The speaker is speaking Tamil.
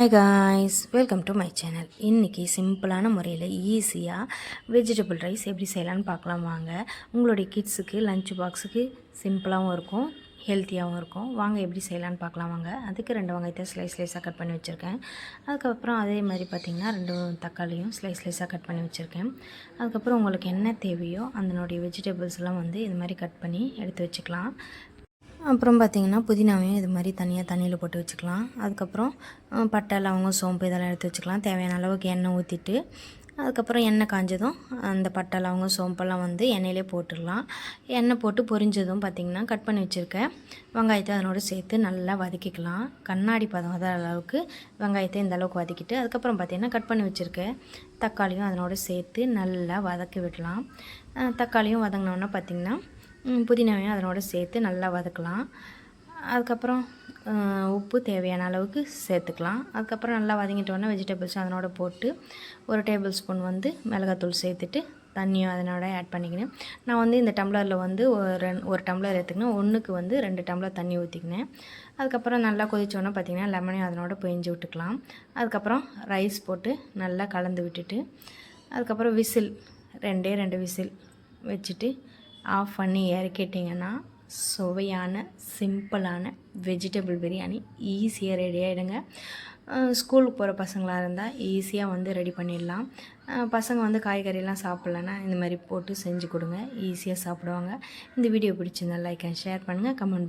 Hi guys welcome to my channel இன்றைக்கி சிம்பிளான முறையில் ஈஸியாக வெஜிடபிள் ரைஸ் எப்படி செய்யலான்னு பார்க்கலாம் வாங்க. உங்களுடைய கிட்ஸுக்கு லஞ்ச் பாக்ஸுக்கு சிம்பிளாகவும் இருக்கும் ஹெல்த்தியாகவும் இருக்கும். வாங்க எப்படி செய்யலான்னு பார்க்கலாம் வாங்க. அதுக்கு ரெண்டு வெங்காயத்தை ஸ்லைஸ் ஸ்லைஸாக கட் பண்ணி வச்சுருக்கேன். அதுக்கப்புறம் அதே மாதிரி பார்த்திங்கன்னா ரெண்டு தக்காளியும் ஸ்லைஸ் ஸ்லைஸாக கட் பண்ணி வச்சுருக்கேன். அதுக்கப்புறம் உங்களுக்கு என்ன தேவையோ அதனுடைய வெஜிடபிள்ஸ்லாம் வந்து இது மாதிரி கட் பண்ணி எடுத்து வச்சுக்கலாம். அப்புறம் பார்த்திங்கன்னா புதினாவையும் இது மாதிரி தனியாக தண்ணியில் போட்டு வச்சுக்கலாம். அதுக்கப்புறம் பட்டை லவங்கம் சோம்பு இதெல்லாம் எடுத்து வச்சுக்கலாம். தேவையான அளவுக்கு எண்ணெய் ஊற்றிட்டு அதுக்கப்புறம் எண்ணெய் காஞ்சதும் அந்த பட்டை லவங்கம் சோம்பெல்லாம் வந்து எண்ணெயிலே போட்டுடலாம். எண்ணெய் போட்டு பொரிஞ்சதும் பார்த்திங்கன்னா கட் பண்ணி வச்சுருக்க வெங்காயத்தை அதனோடு சேர்த்து நல்லா வதக்கிக்கலாம். கண்ணாடி பதம் வர அளவுக்கு வெங்காயத்தை இந்த அளவுக்கு வதக்கிட்டு அதுக்கப்புறம் பார்த்திங்கன்னா கட் பண்ணி வச்சுருக்க தக்காளியும் அதனோடு சேர்த்து நல்லா வதக்கி விடலாம். தக்காளியும் வதங்கினோன்னா பார்த்திங்கன்னா புதினாவையும் அதனோட சேர்த்து நல்லா வதக்கலாம். அதுக்கப்புறம் உப்பு தேவையான அளவுக்கு சேர்த்துக்கலாம். அதுக்கப்புறம் நல்லா வதங்கிட்டோன்னே வெஜிடபிள்ஸ் அதனோட போட்டு ஒரு டேபிள் ஸ்பூன் வந்து மிளகாத்தூள் சேர்த்துட்டு தண்ணியும் அதனோட ஆட் பண்ணிக்கினேன் நான் வந்து இந்த டம்ளரில் வந்து ஒரு ரெண் ஒரு டம்ளர் எடுத்துக்கினேன் ஒன்றுக்கு வந்து ரெண்டு டம்ளர் தண்ணி ஊற்றிக்கினேன் அதுக்கப்புறம் நல்லா கொதிச்சோன்னே பார்த்திங்கன்னா லெமனையும் அதனோட பிழிஞ்சு விட்டுக்கலாம். அதுக்கப்புறம் ரைஸ் போட்டு நல்லா கலந்து விட்டுட்டு அதுக்கப்புறம் விசில் ரெண்டே ரெண்டு விசில் வச்சுட்டு ஆஃப் பண்ணி இறக்கிட்டிங்கன்னா சுவையான சிம்பிளான வெஜிடபிள் பிரியாணி ஈஸியாக ரெடி ஆகிடுங்க ஸ்கூலுக்கு போகிற பசங்களாக இருந்தால் ஈஸியாக வந்து ரெடி பண்ணிடலாம். பசங்க வந்து காய்கறிலாம் சாப்பிட்லன்னா இந்த மாதிரி போட்டு செஞ்சு கொடுங்க. ஈஸியாக சாப்பிடுவாங்க. இந்த வீடியோ பிடிச்சிருந்தா லைக் அண்ட் ஷேர் பண்ணுங்கள் கமெண்ட் பண்ணுங்கள்